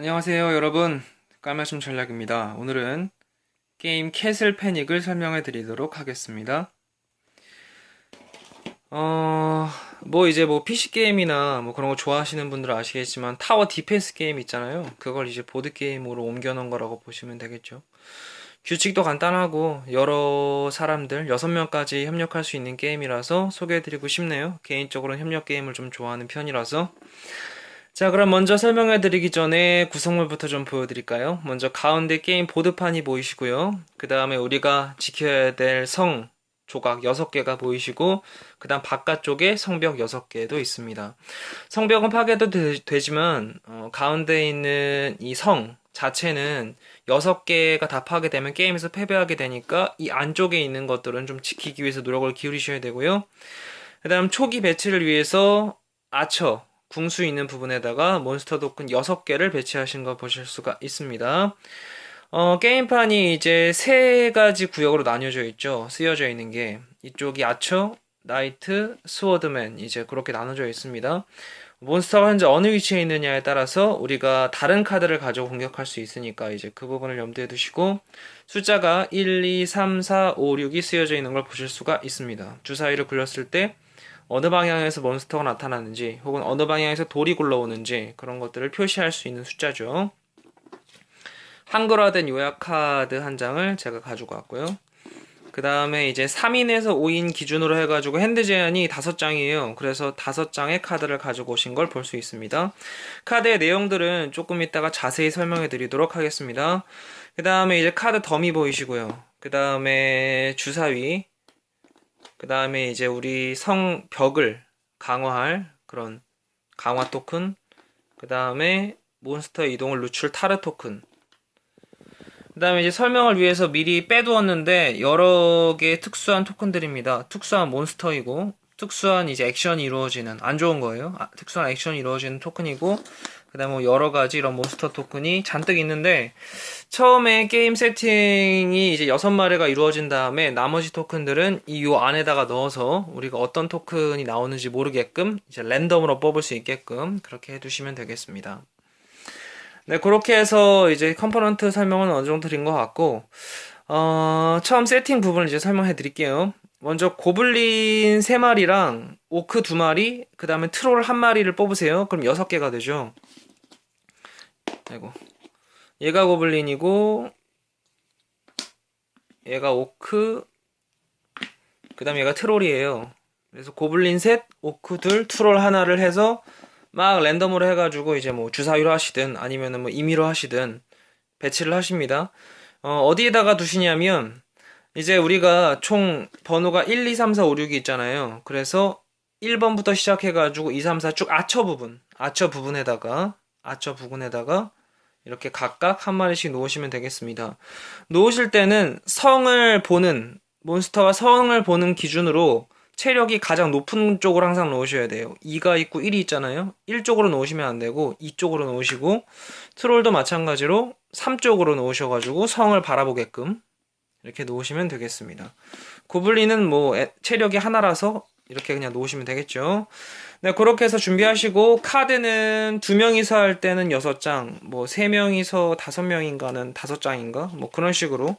안녕하세요 여러분. 까마춤 전략입니다. 오늘은 게임 캐슬 패닉을 설명해 드리도록 하겠습니다. 어... 뭐 이제 뭐 PC 게임이나 뭐 그런 거 좋아하시는 분들은 아시겠지만 타워 디펜스 게임 있잖아요. 그걸 이제 보드 게임으로 옮겨 놓은 거라고 보시면 되겠죠. 규칙도 간단하고 여러 사람들 6명까지 협력할 수 있는 게임이라서 소개해 드리고 싶네요. 개인적으로는 협력 게임을 좀 좋아하는 편이라서 자, 그럼 먼저 설명해 드리기 전에 구성물부터 좀 보여드릴까요? 먼저 가운데 게임 보드판이 보이시고요. 그 다음에 우리가 지켜야 될 성 조각 6개가 보이시고, 그 다음 바깥쪽에 성벽 6개도 있습니다. 성벽은 파괴도 되, 지만 어, 가운데 있는 이 성 자체는 6개가 다 파괴되면 게임에서 패배하게 되니까 이 안쪽에 있는 것들은 좀 지키기 위해서 노력을 기울이셔야 되고요. 그 다음 초기 배치를 위해서 아처, 궁수 있는 부분에다가 몬스터 도큰 6개를 배치하신 거 보실 수가 있습니다. 어, 게임판이 이제 세 가지 구역으로 나뉘어져 있죠. 쓰여져 있는 게. 이쪽이 아처, 나이트, 스워드맨 이제 그렇게 나눠져 있습니다. 몬스터가 현재 어느 위치에 있느냐에 따라서 우리가 다른 카드를 가지고 공격할 수 있으니까 이제 그 부분을 염두에 두시고 숫자가 1, 2, 3, 4, 5, 6이 쓰여져 있는 걸 보실 수가 있습니다. 주사위를 굴렸을 때 어느 방향에서 몬스터가 나타나는지 혹은 어느 방향에서 돌이 굴러오는지 그런 것들을 표시할 수 있는 숫자죠. 한글화된 요약 카드 한 장을 제가 가지고 왔고요. 그 다음에 이제 3인에서 5인 기준으로 해가지고 핸드 제한이 5장이에요. 그래서 5장의 카드를 가지고 오신 걸 볼 수 있습니다. 카드의 내용들은 조금 이따가 자세히 설명해 드리도록 하겠습니다. 그 다음에 이제 카드 더미 보이시고요. 그 다음에 주사위, 그 다음에 이제 우리 성 벽을 강화할 그런 강화 토큰. 그 다음에 몬스터 이동을 누출 타르 토큰. 그 다음에 이제 설명을 위해서 미리 빼두었는데 여러 개의 특수한 토큰들입니다. 특수한 몬스터이고 특수한 이제 액션이 이루어지는 안 좋은 거예요. 아, 특수한 액션이 이루어지는 토큰이고 그 다음에 뭐 여러 가지 이런 몬스터 토큰이 잔뜩 있는데 처음에 게임 세팅이 이제 여섯 마리가 이루어진 다음에 나머지 토큰들은 이 요 안에다가 넣어서 우리가 어떤 토큰이 나오는지 모르게끔 이제 랜덤으로 뽑을 수 있게끔 그렇게 해두시면 되겠습니다. 네, 그렇게 해서 이제 컴포넌트 설명은 어느 정도 드린 것 같고 어, 처음 세팅 부분을 이제 설명해 드릴게요. 먼저 고블린 3마리랑 오크 2마리, 그 다음에 트롤 1마리를 뽑으세요. 그럼 6개가 되죠. 아이고. 얘가 고블린이고, 얘가 오크, 그 다음에 얘가 트롤이에요. 그래서 고블린 셋, 오크 둘, 트롤 하나를 해서 막 랜덤으로 해가지고 이제 뭐 주사위로 하시든 아니면은 뭐 임의로 하시든 배치를 하십니다. 어, 어디에다가 두시냐면 이제 우리가 총 번호가 1, 2, 3, 4, 5, 6이 있잖아요. 그래서 1번부터 시작해가지고 2, 3, 4 쭉 아처 부분, 아처 부분에다가, 아처 부분에다가 이렇게 각각 한 마리씩 놓으시면 되겠습니다. 놓으실 때는 성을 보는, 몬스터와 성을 보는 기준으로 체력이 가장 높은 쪽으로 항상 놓으셔야 돼요. 2가 있고 1이 있잖아요. 1쪽으로 놓으시면 안 되고 2쪽으로 놓으시고 트롤도 마찬가지로 3쪽으로 놓으셔가지고 성을 바라보게끔 이렇게 놓으시면 되겠습니다. 고블린은 뭐 체력이 하나라서 이렇게 그냥 놓으시면 되겠죠. 네, 그렇게 해서 준비하시고 카드는 두 명이서 할 때는 6장, 뭐 세 명이서 다섯 명인가는 다섯 장인가? 뭐 그런 식으로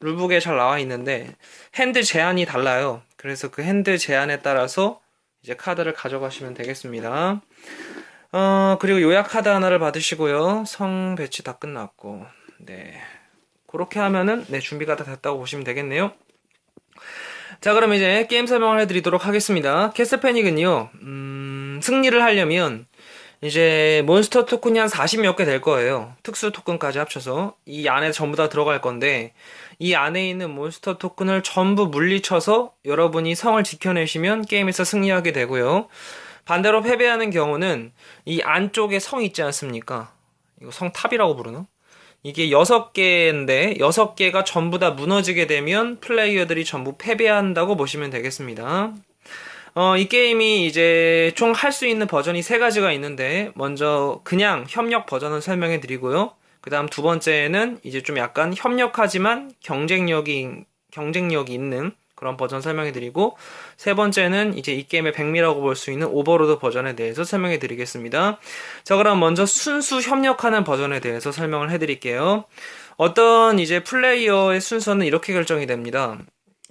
룰북에 잘 나와 있는데 핸드 제한이 달라요. 그래서 그 핸드 제한에 따라서 이제 카드를 가져가시면 되겠습니다. 어, 그리고 요약 카드 하나를 받으시고요. 성 배치 다 끝났고. 네. 그렇게 하면은 네 준비가 다 됐다고 보시면 되겠네요. 자 그럼 이제 게임 설명을 해드리도록 하겠습니다. 캐슬 패닉은요 음, 승리를 하려면 이제 몬스터 토큰이 한 40몇 개 될 거예요. 특수 토큰까지 합쳐서 이 안에 전부 다 들어갈 건데 이 안에 있는 몬스터 토큰을 전부 물리쳐서 여러분이 성을 지켜내시면 게임에서 승리하게 되고요. 반대로 패배하는 경우는 이 안쪽에 성 있지 않습니까? 이거 성 탑이라고 부르나? 이게 6개인데 6개가 전부 다 무너지게 되면 플레이어들이 전부 패배한다고 보시면 되겠습니다. 어, 이 게임이 이제 총 할 수 있는 버전이 세 가지가 있는데 먼저 그냥 협력 버전을 설명해 드리고요. 그 다음 두 번째는 이제 좀 약간 협력하지만 경쟁력이 경쟁력이 있는 그런 버전 설명해 드리고 세 번째는 이제 이 게임의 백미라고 볼 수 있는 오버로드 버전에 대해서 설명해 드리겠습니다. 자, 그럼 먼저 순수 협력하는 버전에 대해서 설명을 해 드릴게요. 어떤 이제 플레이어의 순서는 이렇게 결정이 됩니다.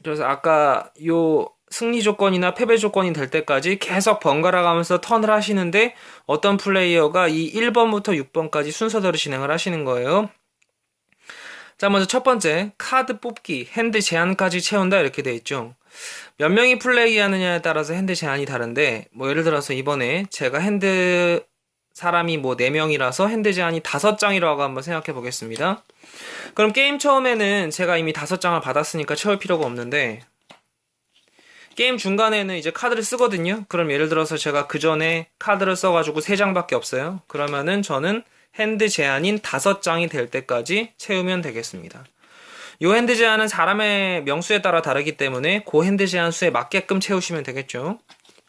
그래서 아까 요 승리 조건이나 패배 조건이 될 때까지 계속 번갈아 가면서 턴을 하시는데 어떤 플레이어가 이 1번부터 6번까지 순서대로 진행을 하시는 거예요. 자, 먼저 첫 번째, 카드 뽑기, 핸드 제한까지 채운다 이렇게 돼 있죠. 몇 명이 플레이하느냐에 따라서 핸드 제한이 다른데, 뭐 예를 들어서 이번에 제가 핸드 사람이 뭐 4명이라서 핸드 제한이 5장이라고 한번 생각해 보겠습니다. 그럼 게임 처음에는 제가 이미 5장을 받았으니까 채울 필요가 없는데, 게임 중간에는 이제 카드를 쓰거든요. 그럼 예를 들어서 제가 그 전에 카드를 써가지고 3장밖에 없어요. 그러면은 저는 핸드 제한인 5장이 될 때까지 채우면 되겠습니다. 이 핸드 제한은 사람의 명수에 따라 다르기 때문에 그 핸드 제한 수에 맞게끔 채우시면 되겠죠.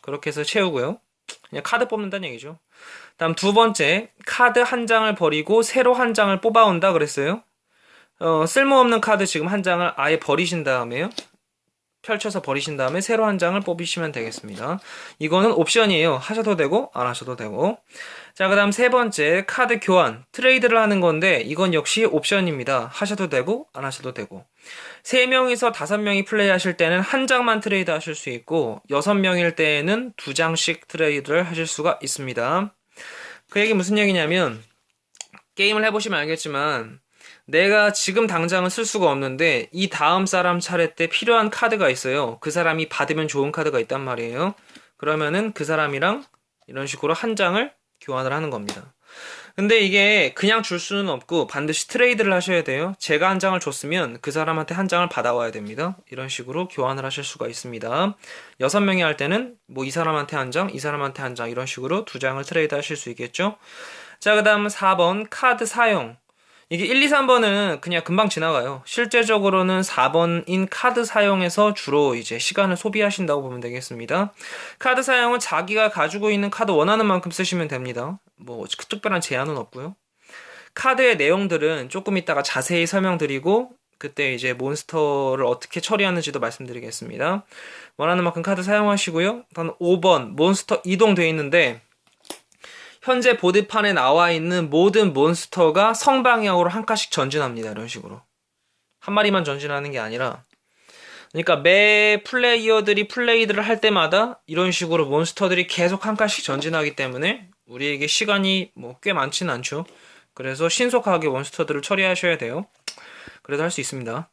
그렇게 해서 채우고요. 그냥 카드 뽑는다는 얘기죠. 다음 두 번째, 카드 한 장을 버리고 새로 한 장을 뽑아온다 그랬어요. 어, 쓸모없는 카드 지금 한 장을 아예 버리신 다음에요. 펼쳐서 버리신 다음에 새로 한 장을 뽑으시면 되겠습니다. 이거는 옵션이에요. 하셔도 되고 안 하셔도 되고. 자, 그 다음 세 번째 카드 교환 트레이드를 하는 건데 이건 역시 옵션입니다. 하셔도 되고 안 하셔도 되고. 세 명이서 다섯 명이 플레이 하실 때는 한 장만 트레이드 하실 수 있고 여섯 명일 때에는 두 장씩 트레이드를 하실 수가 있습니다. 그 얘기 무슨 얘기냐면 게임을 해보시면 알겠지만 내가 지금 당장은 쓸 수가 없는데 이 다음 사람 차례 때 필요한 카드가 있어요. 그 사람이 받으면 좋은 카드가 있단 말이에요. 그러면은 그 사람이랑 이런 식으로 한 장을 교환을 하는 겁니다. 근데 이게 그냥 줄 수는 없고 반드시 트레이드를 하셔야 돼요. 제가 한 장을 줬으면 그 사람한테 한 장을 받아와야 됩니다. 이런 식으로 교환을 하실 수가 있습니다. 여섯 명이 할 때는 뭐 이 사람한테 한 장, 이 사람한테 한 장 이런 식으로 두 장을 트레이드 하실 수 있겠죠. 자, 그 다음 4번 카드 사용. 이게 1, 2, 3번은 그냥 금방 지나가요. 실제적으로는 4번인 카드 사용에서 주로 이제 시간을 소비하신다고 보면 되겠습니다. 카드 사용은 자기가 가지고 있는 카드 원하는 만큼 쓰시면 됩니다. 뭐 특별한 제한은 없고요. 카드의 내용들은 조금 이따가 자세히 설명드리고 그때 이제 몬스터를 어떻게 처리하는지도 말씀드리겠습니다. 원하는 만큼 카드 사용하시고요. 다음 5번 몬스터 이동돼 있는데 현재 보드판에 나와 있는 모든 몬스터가 성방향으로 한 칸씩 전진합니다. 이런 식으로. 한 마리만 전진하는 게 아니라 그러니까 매 플레이어들이 플레이들을 할 때마다 이런 식으로 몬스터들이 계속 한 칸씩 전진하기 때문에 우리에게 시간이 뭐 꽤 많지는 않죠. 그래서 신속하게 몬스터들을 처리하셔야 돼요. 그래도 할수 있습니다.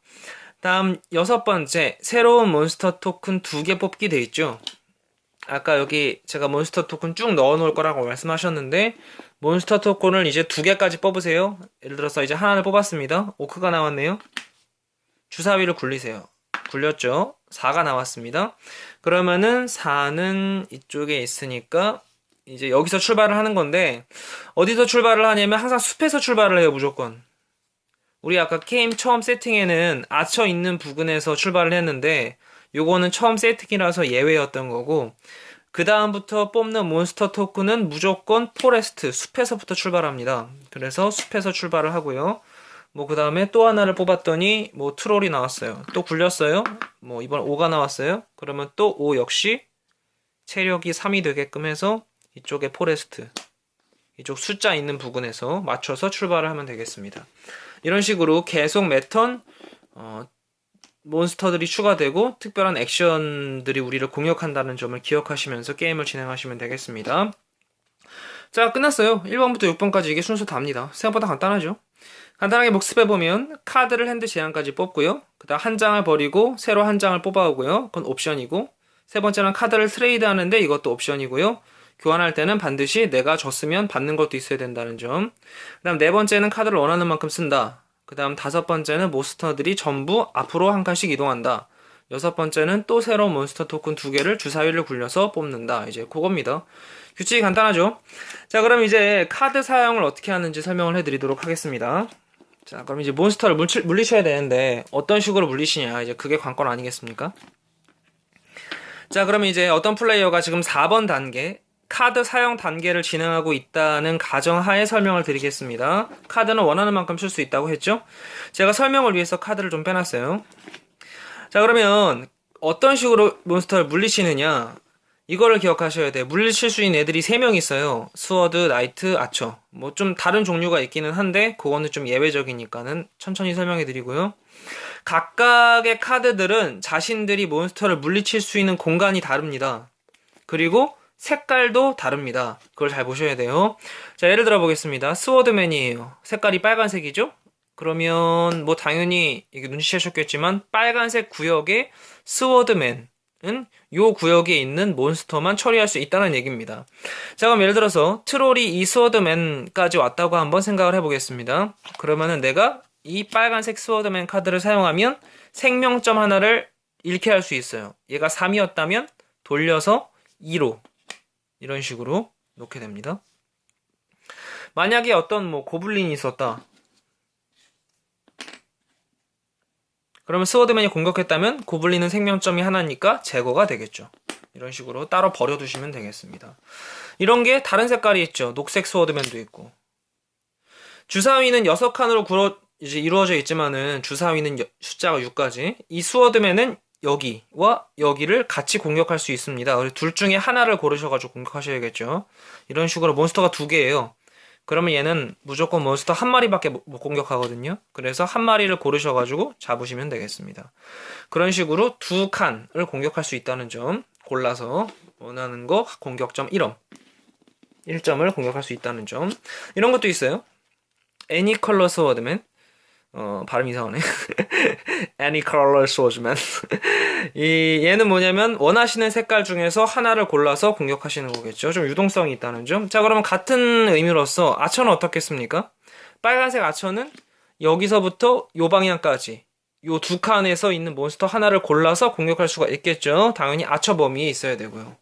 다음 여섯 번째 새로운 몬스터 토큰 두 개 뽑기 돼 있죠. 아까 여기 제가 몬스터 토큰 쭉 넣어 놓을 거라고 말씀하셨는데 몬스터 토큰을 이제 두 개까지 뽑으세요. 예를 들어서 이제 하나를 뽑았습니다. 오크가 나왔네요. 주사위를 굴리세요. 굴렸죠? 4가 나왔습니다. 그러면은 4는 이쪽에 있으니까 이제 여기서 출발을 하는 건데 어디서 출발을 하냐면 항상 숲에서 출발을 해요, 무조건. 우리 아까 게임 처음 세팅에는 아처 있는 부근에서 출발을 했는데 요거는 처음 세팅이라서 예외였던 거고 그 다음부터 뽑는 몬스터 토큰은 무조건 포레스트 숲에서부터 출발합니다. 그래서 숲에서 출발을 하고요. 뭐 그 다음에 또 하나를 뽑았더니 뭐 트롤이 나왔어요. 또 굴렸어요. 뭐 이번 5가 나왔어요. 그러면 또 5 역시 체력이 3이 되게끔 해서 이쪽에 포레스트 이쪽 숫자 있는 부분에서 맞춰서 출발을 하면 되겠습니다. 이런 식으로 계속 매턴 어, 몬스터들이 추가되고 특별한 액션들이 우리를 공격한다는 점을 기억하시면서 게임을 진행하시면 되겠습니다. 자, 끝났어요. 1번부터 6번까지 이게 순서 답니다. 생각보다 간단하죠? 간단하게 복습해보면 카드를 핸드 제한까지 뽑고요. 그 다음 한 장을 버리고 새로 한 장을 뽑아오고요. 그건 옵션이고 세 번째는 카드를 트레이드 하는데 이것도 옵션이고요. 교환할 때는 반드시 내가 줬으면 받는 것도 있어야 된다는 점. 그 다음 네 번째는 카드를 원하는 만큼 쓴다. 그 다음 다섯 번째는 몬스터들이 전부 앞으로 한 칸씩 이동한다. 여섯 번째는 또 새로운 몬스터 토큰 두 개를 주사위를 굴려서 뽑는다. 이제 그겁니다. 규칙이 간단하죠? 자, 그럼 이제 카드 사용을 어떻게 하는지 설명을 해드리도록 하겠습니다. 자, 그럼 이제 몬스터를 물리, 물리셔야 되는데 어떤 식으로 물리시냐. 이제 그게 관건 아니겠습니까? 자, 그러면 이제 어떤 플레이어가 지금 4번 단계 카드 사용 단계를 진행하고 있다는 가정하에 설명을 드리겠습니다. 카드는 원하는 만큼 쓸 수 있다고 했죠? 제가 설명을 위해서 카드를 좀 빼놨어요. 자, 그러면 어떤 식으로 몬스터를 물리치느냐 이거를 기억하셔야 돼요. 물리칠 수 있는 애들이 3명 있어요. 스워드, 나이트, 아처. 뭐 좀 다른 종류가 있기는 한데 그거는 좀 예외적이니까는 천천히 설명해 드리고요. 각각의 카드들은 자신들이 몬스터를 물리칠 수 있는 공간이 다릅니다. 그리고 색깔도 다릅니다. 그걸 잘 보셔야 돼요. 자, 예를 들어 보겠습니다. 스워드맨이에요. 색깔이 빨간색이죠? 그러면 뭐 당연히 이게 눈치채셨겠지만 빨간색 구역에 스워드맨은 요 구역에 있는 몬스터만 처리할 수 있다는 얘기입니다. 자 그럼 예를 들어서 트롤이 이 스워드맨까지 왔다고 한번 생각을 해보겠습니다. 그러면은 내가 이 빨간색 스워드맨 카드를 사용하면 생명점 하나를 잃게 할 수 있어요. 얘가 3이었다면 돌려서 2로 이런 식으로 놓게 됩니다. 만약에 어떤 뭐 고블린이 있었다. 그러면 스워드맨이 공격했다면 고블린은 생명점이 하나니까 제거가 되겠죠. 이런 식으로 따로 버려두시면 되겠습니다. 이런 게 다른 색깔이 있죠. 녹색 스워드맨도 있고. 주사위는 6칸으로 구러, 이제 이루어져 있지만은 주사위는 여- 숫자가 6까지. 이 스워드맨은 여기와 여기를 같이 공격할 수 있습니다. 둘 중에 하나를 고르셔가지고 공격하셔야겠죠. 이런 식으로 몬스터가 두 개예요. 그러면 얘는 무조건 몬스터 한 마리밖에 못못 공격하거든요. 그래서 한 마리를 고르셔가지고 잡으시면 되겠습니다. 그런 식으로 두 칸을 공격할 수 있다는 점 골라서 원하는 거 공격점 1점 1점을 공격할 수 있다는 점 이런 것도 있어요. 애니 컬러 스워드맨 어 발음 이상하네. 애니 컬러 스워드맨 이 얘는 뭐냐면 원하시는 색깔 중에서 하나를 골라서 공격하시는 거겠죠. 좀 유동성이 있다는 점. 자 그러면 같은 의미로서 아처는 어떻겠습니까? 빨간색 아처는 여기서부터 요 방향까지 요 두 칸에서 있는 몬스터 하나를 골라서 공격할 수가 있겠죠. 당연히 아처 범위에 있어야 되고요.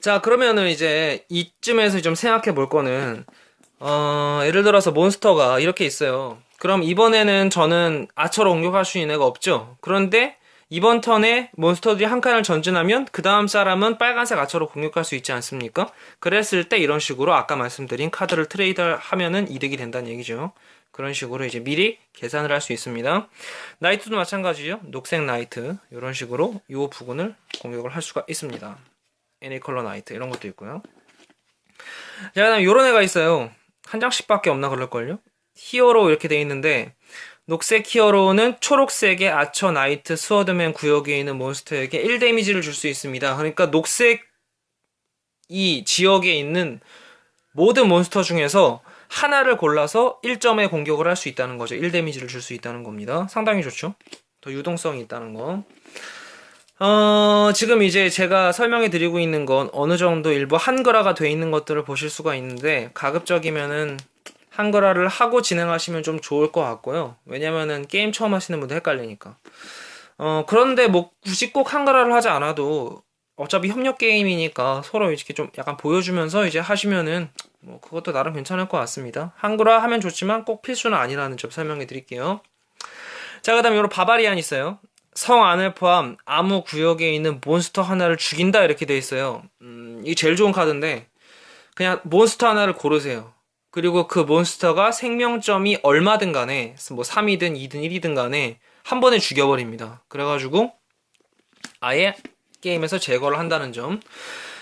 자 그러면은 이제 이쯤에서 좀 생각해 볼 거는 어, 예를 들어서 몬스터가 이렇게 있어요. 그럼 이번에는 저는 아처로 공격할 수 있는 애가 없죠. 그런데 이번 턴에 몬스터들이 한 칸을 전진하면 그 다음 사람은 빨간색 아처로 공격할 수 있지 않습니까? 그랬을 때 이런 식으로 아까 말씀드린 카드를 트레이드 하면은 이득이 된다는 얘기죠. 그런 식으로 이제 미리 계산을 할 수 있습니다. 나이트도 마찬가지죠. 녹색 나이트 이런 식으로 이 부분을 공격을 할 수가 있습니다. 애니 컬러 나이트 이런 것도 있고요. 자, 그다음 요런 애가 있어요. 한 장씩밖에 없나 그럴걸요? 히어로 이렇게 돼 있는데 녹색 히어로는 초록색의 아처 나이트 스워드맨 구역에 있는 몬스터에게 1 데미지를 줄 수 있습니다. 그러니까 녹색 이 지역에 있는 모든 몬스터 중에서 하나를 골라서 1점의 공격을 할 수 있다는 거죠. 1 데미지를 줄 수 있다는 겁니다. 상당히 좋죠. 더 유동성이 있다는 거. 어, 지금 이제 제가 설명해 드리고 있는 건 어느 정도 일부 한글화가 돼 있는 것들을 보실 수가 있는데 가급적이면은 한글화를 하고 진행하시면 좀 좋을 것 같고요. 왜냐면은 게임 처음 하시는 분들 헷갈리니까. 어, 그런데 뭐 굳이 꼭 한글화를 하지 않아도 어차피 협력 게임이니까 서로 이렇게 좀 약간 보여주면서 이제 하시면은 뭐 그것도 나름 괜찮을 것 같습니다. 한글화 하면 좋지만 꼭 필수는 아니라는 점 설명해 드릴게요. 자, 그 다음에 요런 바바리안 있어요. 성 안을 포함 아무 구역에 있는 몬스터 하나를 죽인다 이렇게 돼 있어요. 음, 이게 제일 좋은 카드인데 그냥 몬스터 하나를 고르세요. 그리고 그 몬스터가 생명점이 얼마든 간에 뭐 3이든 2든 1이든 간에 한 번에 죽여버립니다. 그래가지고 아예 게임에서 제거를 한다는 점.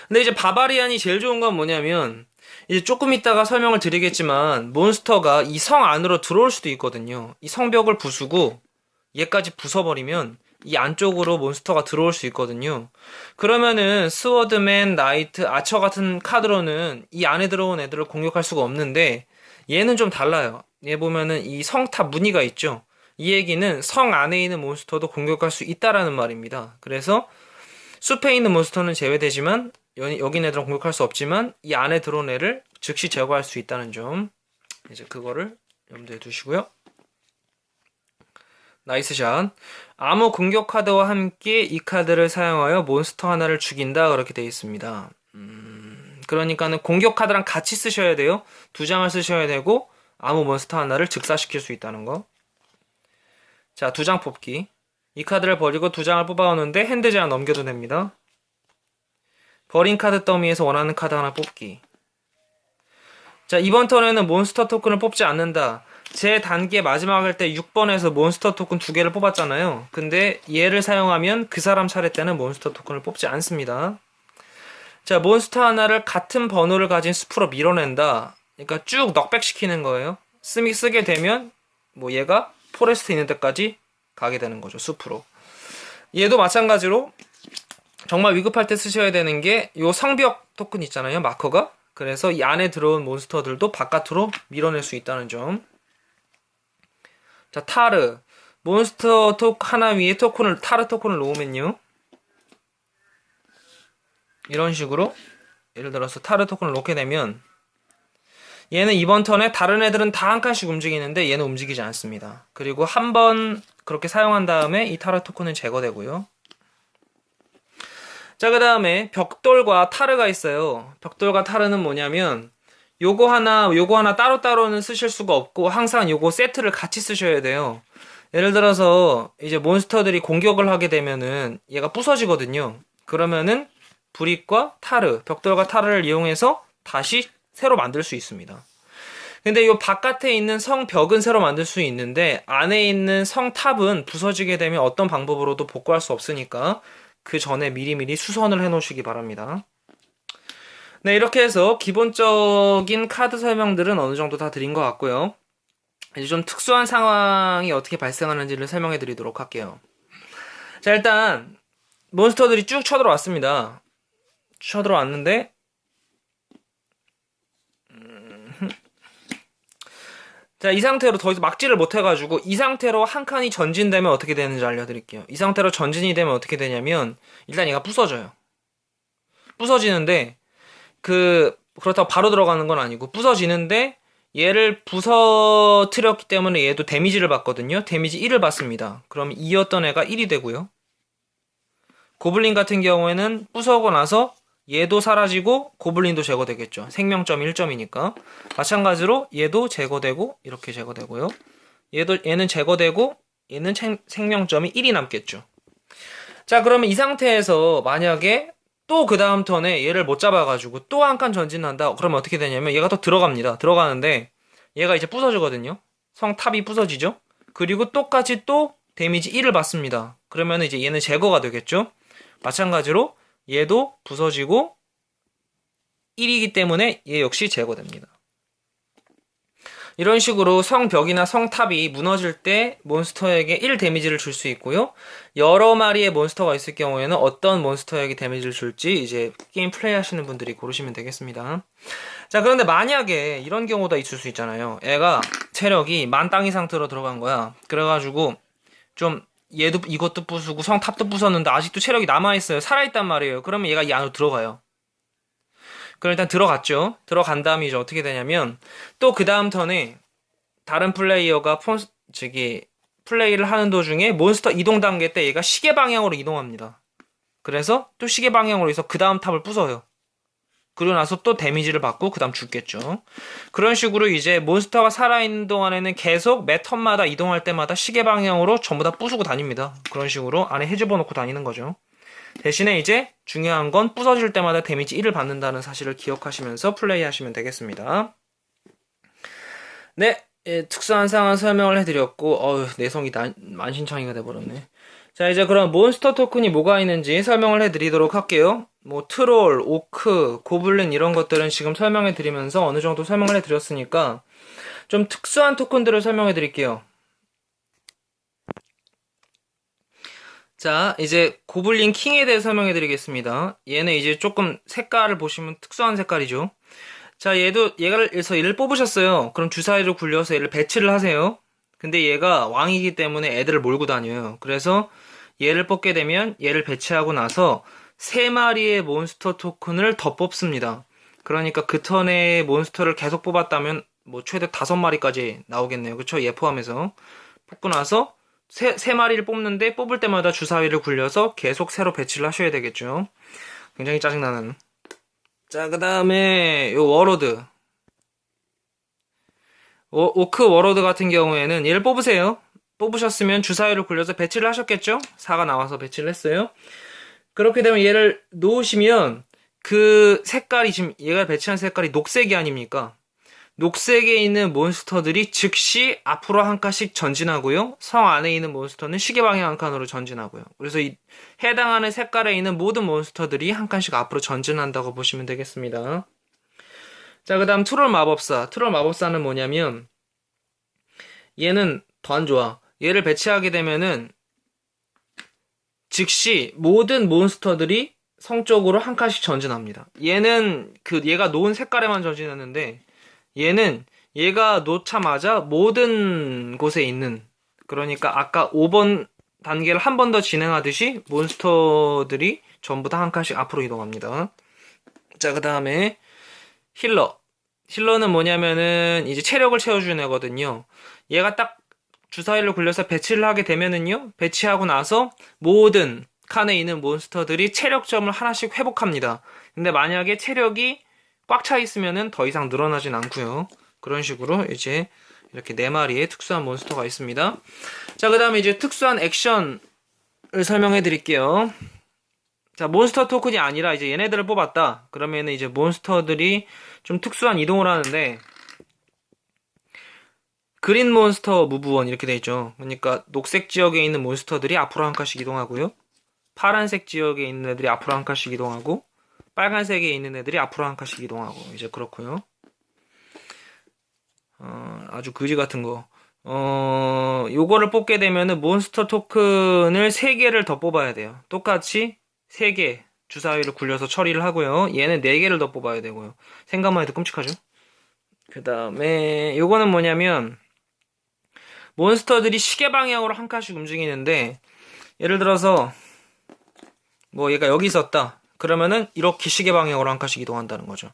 근데 이제 바바리안이 제일 좋은 건 뭐냐면 이제 조금 있다가 설명을 드리겠지만 몬스터가 이 성 안으로 들어올 수도 있거든요. 이 성벽을 부수고 얘까지 부숴버리면 이 안쪽으로 몬스터가 들어올 수 있거든요. 그러면은 스워드맨, 나이트, 아처 같은 카드로는 이 안에 들어온 애들을 공격할 수가 없는데 얘는 좀 달라요. 얘 보면은 이 성탑 무늬가 있죠. 이 얘기는 성 안에 있는 몬스터도 공격할 수 있다라는 말입니다. 그래서 숲에 있는 몬스터는 제외되지만 여- 여기 애들은 공격할 수 없지만 이 안에 들어온 애를 즉시 제거할 수 있다는 점 이제 그거를 염두에 두시고요. 나이스 샷. 아무 공격 카드와 함께 이 카드를 사용하여 몬스터 하나를 죽인다 그렇게 되어 있습니다. 음, 그러니까는 공격 카드랑 같이 쓰셔야 돼요. 두 장을 쓰셔야 되고 아무 몬스터 하나를 즉사시킬 수 있다는 거. 자, 두 장 뽑기. 이 카드를 버리고 두 장을 뽑아오는데 핸드 제한 넘겨도 됩니다. 버린 카드 더미에서 원하는 카드 하나 뽑기. 자, 이번 턴에는 몬스터 토큰을 뽑지 않는다. 제 단계 마지막 할 때 6번에서 몬스터 토큰 두 개를 뽑았잖아요. 근데 얘를 사용하면 그 사람 차례 때는 몬스터 토큰을 뽑지 않습니다. 자, 몬스터 하나를 같은 번호를 가진 숲으로 밀어낸다. 그러니까 쭉 넉백시키는 거예요. 쓰미 쓰게 되면 뭐 얘가 포레스트 있는 데까지 가게 되는 거죠. 숲으로. 얘도 마찬가지로 정말 위급할 때 쓰셔야 되는 게 요 성벽 토큰 있잖아요. 마커가. 그래서 이 안에 들어온 몬스터들도 바깥으로 밀어낼 수 있다는 점. 자, 타르. 몬스터 토 하나 위에 토큰을 타르 토큰을 놓으면요. 이런 식으로 예를 들어서 타르 토큰을 놓게 되면 얘는 이번 턴에 다른 애들은 다 한 칸씩 움직이는데 얘는 움직이지 않습니다. 그리고 한 번 그렇게 사용한 다음에 이 타르 토큰은 제거되고요. 자, 그 다음에 벽돌과 타르가 있어요. 벽돌과 타르는 뭐냐면 요거 하나, 요거 하나 따로따로는 쓰실 수가 없고 항상 요거 세트를 같이 쓰셔야 돼요. 예를 들어서 이제 몬스터들이 공격을 하게 되면은 얘가 부서지거든요. 그러면은 브릭과 타르, 벽돌과 타르를 이용해서 다시 새로 만들 수 있습니다. 근데 이 바깥에 있는 성벽은 새로 만들 수 있는데 안에 있는 성탑은 부서지게 되면 어떤 방법으로도 복구할 수 없으니까 그 전에 미리미리 수선을 해 놓으시기 바랍니다. 네, 이렇게 해서 기본적인 카드 설명들은 어느 정도 다 드린 것 같고요. 이제 좀 특수한 상황이 어떻게 발생하는지를 설명해 드리도록 할게요. 자, 일단 몬스터들이 쭉 쳐들어왔습니다. 쳐들어왔는데 자, 이 상태로 더 이상 막지를 못해가지고, 이 상태로 한 칸이 전진되면 어떻게 되는지 알려드릴게요. 이 상태로 전진이 되면 어떻게 되냐면, 일단 얘가 부서져요. 부서지는데, 그, 그렇다고 바로 들어가는 건 아니고, 부서지는데, 얘를 부서뜨렸기 때문에 얘도 데미지를 받거든요. 데미지 1을 받습니다. 그럼 2였던 애가 1이 되고요. 고블린 같은 경우에는 부서고 나서 얘도 사라지고 고블린도 제거되겠죠. 생명점 1점이니까. 마찬가지로 얘도 제거되고 이렇게 제거되고요. 얘도 얘는 제거되고 얘는 생, 생명점이 1이 남겠죠. 자, 그러면 이 상태에서 만약에 또 그 다음 턴에 얘를 못 잡아가지고 또 한 칸 전진한다. 그러면 어떻게 되냐면 얘가 또 들어갑니다. 들어가는데 얘가 이제 부서지거든요. 성탑이 부서지죠. 그리고 똑같이 또 데미지 1을 받습니다. 그러면 이제 얘는 제거가 되겠죠. 마찬가지로 얘도 부서지고 1이기 때문에 얘 역시 제거됩니다. 이런 식으로 성벽이나 성탑이 무너질 때 몬스터에게 1 데미지를 줄 수 있고요. 여러 마리의 몬스터가 있을 경우에는 어떤 몬스터에게 데미지를 줄지 이제 게임 플레이 하시는 분들이 고르시면 되겠습니다. 자, 그런데 만약에 이런 경우도 있을 수 있잖아요. 애가 체력이 만땅 이상 들어 들어간 거야. 그래가지고 좀 얘도 이것도 부수고 성탑도 부쉈는데 아직도 체력이 남아있어요. 살아있단 말이에요. 그러면 얘가 이 안으로 들어가요. 그럼 일단 들어갔죠. 들어간 다음에 이제 어떻게 되냐면 또 그 다음 턴에 다른 플레이어가 폰 저기 플레이를 하는 도중에 몬스터 이동 단계 때 얘가 시계 방향으로 이동합니다. 그래서 또 시계 방향으로 해서 그 다음 탑을 부숴요. 그러고 나서 또 데미지를 받고 그 다음 죽겠죠. 그런 식으로 이제 몬스터가 살아있는 동안에는 계속 매 턴마다 이동할 때마다 시계 방향으로 전부 다 부수고 다닙니다. 그런 식으로 안에 해집어 놓고 다니는 거죠. 대신에 이제 중요한 건 부서질 때마다 데미지 1을 받는다는 사실을 기억하시면서 플레이 하시면 되겠습니다. 네, 예, 특수한 상황 설명을 해드렸고, 어휴, 내성이 난, 만신창이가 돼버렸네. 자, 이제 그럼 몬스터 토큰이 뭐가 있는지 설명을 해드리도록 할게요. 뭐, 트롤, 오크, 고블린 이런 것들은 지금 설명해드리면서 어느 정도 설명을 해드렸으니까, 좀 특수한 토큰들을 설명해드릴게요. 자, 이제 고블린 킹에 대해 설명해 드리겠습니다. 얘는 이제 조금 색깔을 보시면 특수한 색깔이죠. 자, 얘도, 그래서 얘를 뽑으셨어요. 그럼 주사위를 굴려서 얘를 배치를 하세요. 근데 얘가 왕이기 때문에 애들을 몰고 다녀요. 그래서 얘를 뽑게 되면 얘를 배치하고 나서 세 마리의 몬스터 토큰을 더 뽑습니다. 그러니까 그 턴에 몬스터를 계속 뽑았다면 뭐 최대 다섯 마리까지 나오겠네요. 그쵸? 얘 포함해서. 뽑고 나서 세, 세 마리를 뽑는데 뽑을 때마다 주사위를 굴려서 계속 새로 배치를 하셔야 되겠죠. 굉장히 짜증나는. 자, 그 다음에 요 워로드. 오, 크 워로드 같은 경우에는 얘를 뽑으세요. 뽑으셨으면 주사위를 굴려서 배치를 하셨겠죠? 4가 나와서 배치를 했어요. 그렇게 되면 얘를 놓으시면 그 색깔이 지금 얘가 배치한 색깔이 녹색이 아닙니까? 녹색에 있는 몬스터들이 즉시 앞으로 한 칸씩 전진하고요. 성 안에 있는 몬스터는 시계 방향 한 칸으로 전진하고요. 그래서 이 해당하는 색깔에 있는 모든 몬스터들이 한 칸씩 앞으로 전진한다고 보시면 되겠습니다. 자, 그 다음 트롤 마법사. 트롤 마법사는 뭐냐면 얘는 더 안 좋아. 얘를 배치하게 되면은 즉시 모든 몬스터들이 성 쪽으로 한 칸씩 전진합니다. 얘는 그 얘가 놓은 색깔에만 전진하는데 얘는 얘가 놓자마자 모든 곳에 있는 그러니까 아까 5번 단계를 한 번 더 진행하듯이 몬스터들이 전부 다 한 칸씩 앞으로 이동합니다. 자, 그 다음에 힐러. 힐러는 뭐냐면은 이제 체력을 채워주는 애거든요. 얘가 딱 주사위를 굴려서 배치를 하게 되면은요, 배치하고 나서 모든 칸에 있는 몬스터들이 체력점을 하나씩 회복합니다. 근데 만약에 체력이 꽉 차 있으면은 더 이상 늘어나진 않고요. 그런 식으로 이제 이렇게 네 마리의 특수한 몬스터가 있습니다. 자, 그 다음에 이제 특수한 액션을 설명해 드릴게요. 자, 몬스터 토큰이 아니라 이제 얘네들을 뽑았다. 그러면은 이제 몬스터들이 좀 특수한 이동을 하는데, 그린 몬스터 무브원 이렇게 돼 있죠. 그러니까 녹색 지역에 있는 몬스터들이 앞으로 한 칸씩 이동하고요. 파란색 지역에 있는 애들이 앞으로 한 칸씩 이동하고, 빨간색에 있는 애들이 앞으로 한 칸씩 이동하고, 이제 그렇고요. 어, 아주 그지 같은 거. 어, 요거를 뽑게 되면은 몬스터 토큰을 3개를 더 뽑아야 돼요. 똑같이 3개 주사위를 굴려서 처리를 하고요. 얘는 4개를 더 뽑아야 되고요. 생각만 해도 끔찍하죠? 그 다음에 요거는 뭐냐면 몬스터들이 시계 방향으로 한 칸씩 움직이는데 예를 들어서 뭐 얘가 여기 있었다. 그러면은 이렇게 시계 방향으로 한 칸씩 이동한다는 거죠.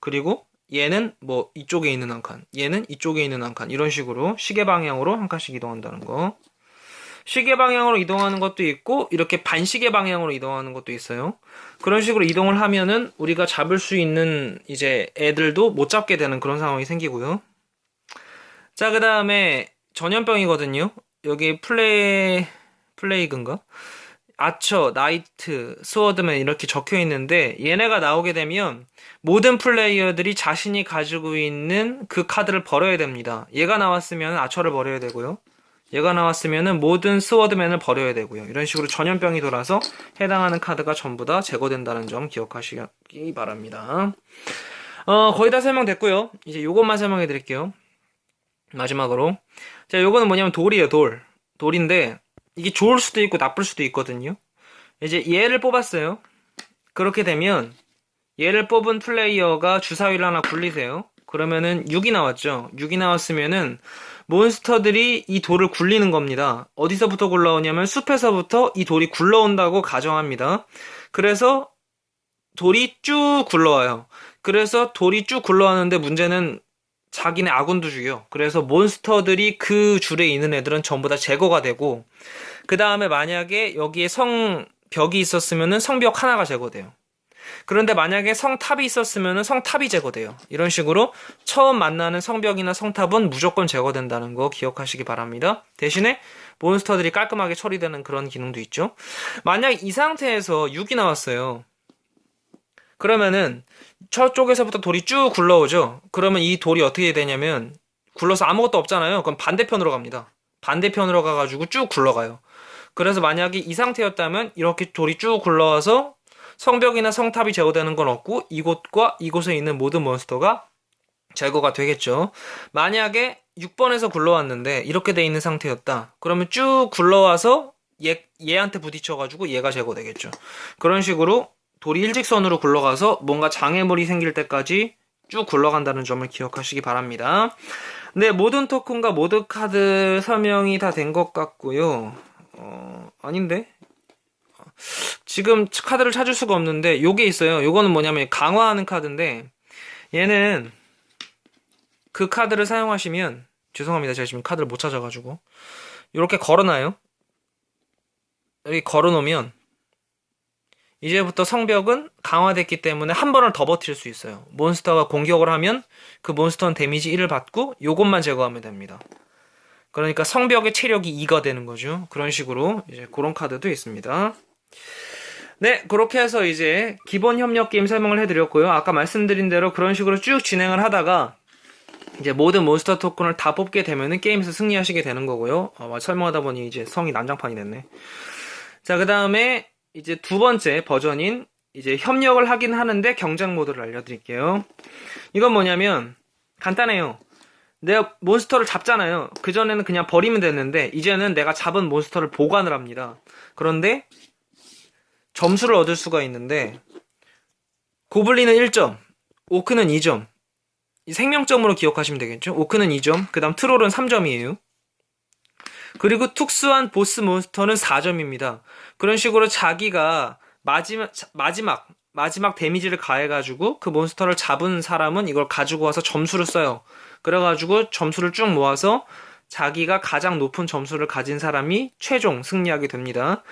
그리고 얘는 뭐 이쪽에 있는 한 칸, 얘는 이쪽에 있는 한 칸, 이런 식으로 시계 방향으로 한 칸씩 이동한다는 거. 시계 방향으로 이동하는 것도 있고, 이렇게 반시계 방향으로 이동하는 것도 있어요. 그런 식으로 이동을 하면은 우리가 잡을 수 있는 이제 애들도 못 잡게 되는 그런 상황이 생기고요. 자, 그 다음에 전염병이거든요. 여기 플레이, 플레이그인가? 아처, 나이트, 스워드맨 이렇게 적혀 있는데 얘네가 나오게 되면 모든 플레이어들이 자신이 가지고 있는 그 카드를 버려야 됩니다. 얘가 나왔으면 아처를 버려야 되고요. 얘가 나왔으면 모든 스워드맨을 버려야 되고요. 이런 식으로 전염병이 돌아서 해당하는 카드가 전부 다 제거된다는 점 기억하시기 바랍니다. 어, 거의 다 설명됐고요. 이제 요것만 설명해 드릴게요. 마지막으로. 자, 요거는 뭐냐면 돌이에요, 돌. 돌인데 이게 좋을 수도 있고 나쁠 수도 있거든요. 이제 얘를 뽑았어요. 그렇게 되면 얘를 뽑은 플레이어가 주사위를 하나 굴리세요. 그러면은 6이 나왔죠. 6이 나왔으면은 몬스터들이 이 돌을 굴리는 겁니다. 어디서부터 굴러오냐면 숲에서부터 이 돌이 굴러온다고 가정합니다. 그래서 돌이 쭉 굴러와요. 그래서 돌이 쭉 굴러가는데 문제는 자기네 아군도 죽여. 그래서 몬스터들이 그 줄에 있는 애들은 전부 다 제거가 되고, 그 다음에 만약에 여기에 성 벽이 있었으면은 성벽 하나가 제거돼요. 그런데 만약에 성탑이 있었으면은 성탑이 제거돼요. 이런 식으로 처음 만나는 성벽이나 성탑은 무조건 제거된다는 거 기억하시기 바랍니다. 대신에 몬스터들이 깔끔하게 처리되는 그런 기능도 있죠. 만약 이 상태에서 6이 나왔어요. 그러면은 저쪽에서부터 돌이 쭉 굴러오죠. 그러면 이 돌이 어떻게 되냐면 굴러서 아무것도 없잖아요. 그럼 반대편으로 갑니다. 반대편으로 가가지고 쭉 굴러가요. 그래서 만약에 이 상태였다면 이렇게 돌이 쭉 굴러와서 성벽이나 성탑이 제거되는 건 없고 이곳과 이곳에 있는 모든 몬스터가 제거가 되겠죠. 만약에 6번에서 굴러왔는데 이렇게 돼 있는 상태였다. 그러면 쭉 굴러와서 얘, 얘한테 부딪혀가지고 얘가 제거되겠죠. 그런 식으로 돌이 일직선으로 굴러가서 뭔가 장애물이 생길 때까지 쭉 굴러간다는 점을 기억하시기 바랍니다. 네, 모든 토큰과 모든 카드 설명이 다 된 것 같고요. 어, 아닌데? 지금 카드를 찾을 수가 없는데 요게 있어요. 요거는 뭐냐면 강화하는 카드인데 얘는 그 카드를 사용하시면 죄송합니다. 제가 지금 카드를 못 찾아가지고 이렇게 걸어놔요. 여기 걸어놓으면 이제부터 성벽은 강화됐기 때문에 한 번을 더 버틸 수 있어요. 몬스터가 공격을 하면 그 몬스터는 데미지 1을 받고 요것만 제거하면 됩니다. 그러니까 성벽의 체력이 2가 되는 거죠. 그런 식으로 이제 그런 카드도 있습니다. 네, 그렇게 해서 이제 기본 협력 게임 설명을 해드렸고요. 아까 말씀드린 대로 그런 식으로 쭉 진행을 하다가 이제 모든 몬스터 토큰을 다 뽑게 되면은 게임에서 승리하시게 되는 거고요. 어, 설명하다 보니 이제 성이 난장판이 됐네. 자, 그 다음에 이제 두 번째 버전인 이제 협력을 하긴 하는데 경쟁 모드를 알려드릴게요. 이건 뭐냐면 간단해요. 내가 몬스터를 잡잖아요. 그전에는 그냥 버리면 됐는데 이제는 내가 잡은 몬스터를 보관을 합니다. 그런데 점수를 얻을 수가 있는데 고블린은 1점, 오크는 2점. 이 생명점으로 기억하시면 되겠죠? 오크는 2점, 그 다음 트롤은 3점이에요. 그리고 특수한 보스 몬스터는 4점입니다. 그런 식으로 자기가 마지막, 자- 마지막, 마지막 데미지를 가해가지고 그 몬스터를 잡은 사람은 이걸 가지고 와서 점수를 써요. 그래가지고 점수를 쭉 모아서 자기가 가장 높은 점수를 가진 사람이 최종 승리하게 됩니다.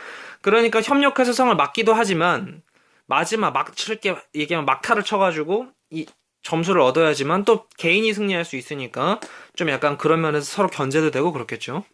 그러니까 협력해서 성을 막기도 하지만 마지막 막 칠게 얘기하면 막타를 쳐가지고 이 점수를 얻어야지만 또 개인이 승리할 수 있으니까 좀 약간 그런 면에서 서로 견제도 되고 그렇겠죠.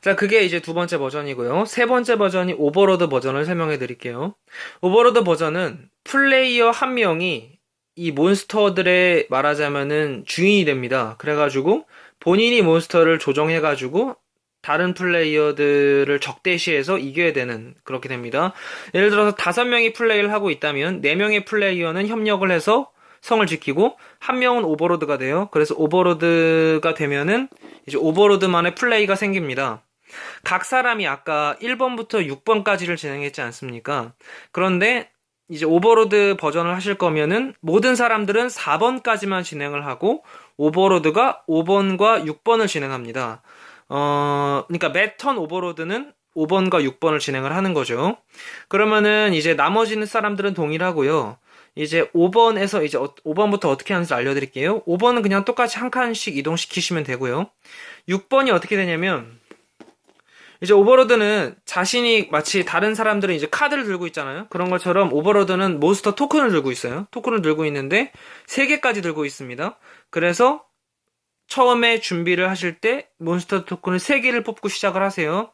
자, 그게 이제 두 번째 버전이고요. 세 번째 버전이 오버로드 버전을 설명해 드릴게요. 오버로드 버전은 플레이어 한 명이 이 몬스터들의 말하자면은 주인이 됩니다. 그래가지고 본인이 몬스터를 조정해가지고 다른 플레이어들을 적대시해서 이겨야 되는 그렇게 됩니다. 예를 들어서 다섯 명이 플레이를 하고 있다면 네 명의 플레이어는 협력을 해서 성을 지키고 한 명은 오버로드가 돼요. 그래서 오버로드가 되면은 이제 오버로드만의 플레이가 생깁니다. 각 사람이 아까 1번부터 6번까지를 진행했지 않습니까? 그런데 이제 오버로드 버전을 하실 거면은 모든 사람들은 4번까지만 진행을 하고 오버로드가 5번과 6번을 진행합니다. 어, 그러니까 매턴 오버로드는 5번과 6번을 진행을 하는 거죠. 그러면은 이제 나머지는 사람들은 동일하고요. 이제 5번에서 이제 5번부터 어떻게 하는지 알려드릴게요. 5번은 그냥 똑같이 한 칸씩 이동시키시면 되고요. 6번이 어떻게 되냐면 이제 오버로드는 자신이 마치 다른 사람들은 이제 카드를 들고 있잖아요. 그런 것처럼 오버로드는 몬스터 토큰을 들고 있어요. 토큰을 들고 있는데 3개까지 들고 있습니다. 그래서 처음에 준비를 하실 때 몬스터 토큰을 3개를 뽑고 시작을 하세요.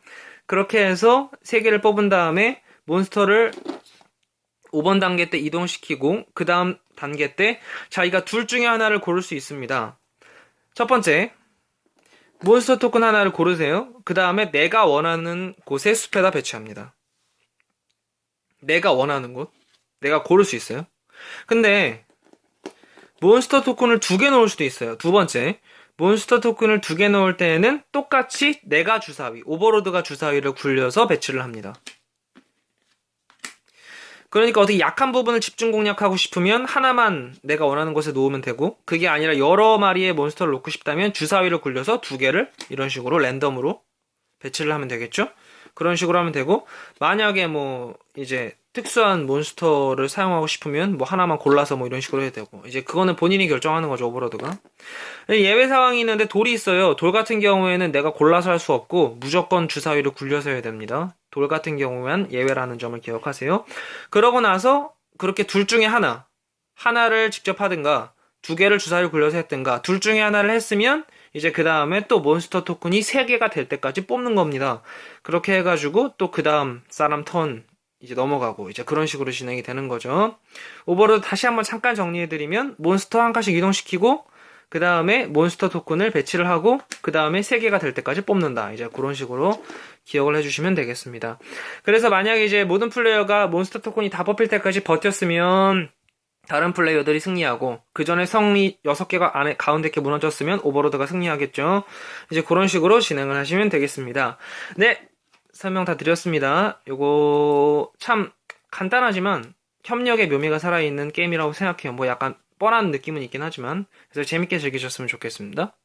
그렇게 해서 3개를 뽑은 다음에 몬스터를 5번 단계 때 이동시키고 그 다음 단계 때 자기가 둘 중에 하나를 고를 수 있습니다. 첫 번째 몬스터 토큰 하나를 고르세요. 그 다음에 내가 원하는 곳에 숲에다 배치합니다. 내가 원하는 곳 내가 고를 수 있어요. 근데 몬스터 토큰을 두 개 넣을 수도 있어요. 두 번째 몬스터 토큰을 두 개 넣을 때에는 똑같이 내가 주사위 오버로드가 주사위를 굴려서 배치를 합니다. 그러니까 어떻게 약한 부분을 집중 공략하고 싶으면 하나만 내가 원하는 곳에 놓으면 되고 그게 아니라 여러 마리의 몬스터를 놓고 싶다면 주사위를 굴려서 두 개를 이런 식으로 랜덤으로 배치를 하면 되겠죠? 그런 식으로 하면 되고 만약에 뭐 이제 특수한 몬스터를 사용하고 싶으면 뭐 하나만 골라서 뭐 이런 식으로 해야 되고 이제 그거는 본인이 결정하는 거죠 오버로드가. 예외 상황이 있는데 돌이 있어요. 돌 같은 경우에는 내가 골라서 할 수 없고 무조건 주사위를 굴려서 해야 됩니다. 돌 같은 경우만 예외라는 점을 기억하세요. 그러고 나서 그렇게 둘 중에 하나 하나를 직접 하든가 두 개를 주사위를 굴려서 했든가 둘 중에 하나를 했으면 이제 그 다음에 또 몬스터 토큰이 세 개가 될 때까지 뽑는 겁니다. 그렇게 해가지고 또 그 다음 사람 턴 이제 넘어가고 이제 그런 식으로 진행이 되는 거죠. 오버로드 다시 한번 잠깐 정리해드리면 몬스터 한 칸씩 이동시키고 그 다음에 몬스터 토큰을 배치를 하고 그 다음에 세 개가 될 때까지 뽑는다. 이제 그런 식으로 기억을 해주시면 되겠습니다. 그래서 만약에 이제 모든 플레이어가 몬스터 토큰이 다 뽑힐 때까지 버텼으면 다른 플레이어들이 승리하고 그 전에 성이 6개가 안에 가운데 게 무너졌으면 오버로드가 승리하겠죠. 이제 그런 식으로 진행을 하시면 되겠습니다. 네. 설명 다 드렸습니다. 요거 참 간단하지만 협력의 묘미가 살아있는 게임이라고 생각해요. 뭐 약간 뻔한 느낌은 있긴 하지만 그래서 재밌게 즐기셨으면 좋겠습니다.